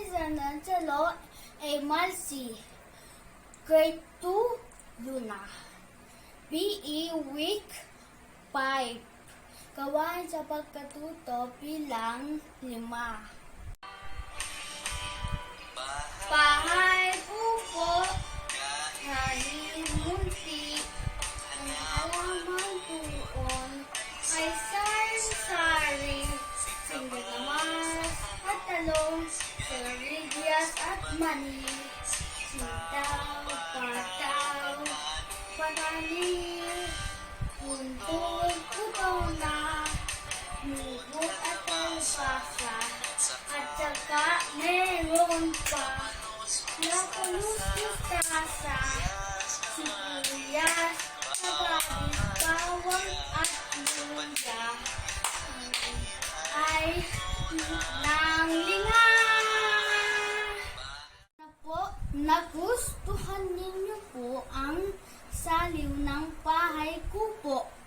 is an Angelo Amalci, grade 2, Luna. BE Week 5. Gawain sa pagkatuto bilang 5. Talong, sarilias at mani, sitaw, pataw, patani, puntol, putaw na, mugo at kalpasa, at saka meron pa, nakulus mustasa, sibuyas, kababis, bawang at luya, ay nagustuhan ninyo po ang saliw ng pahay kupo. Bye!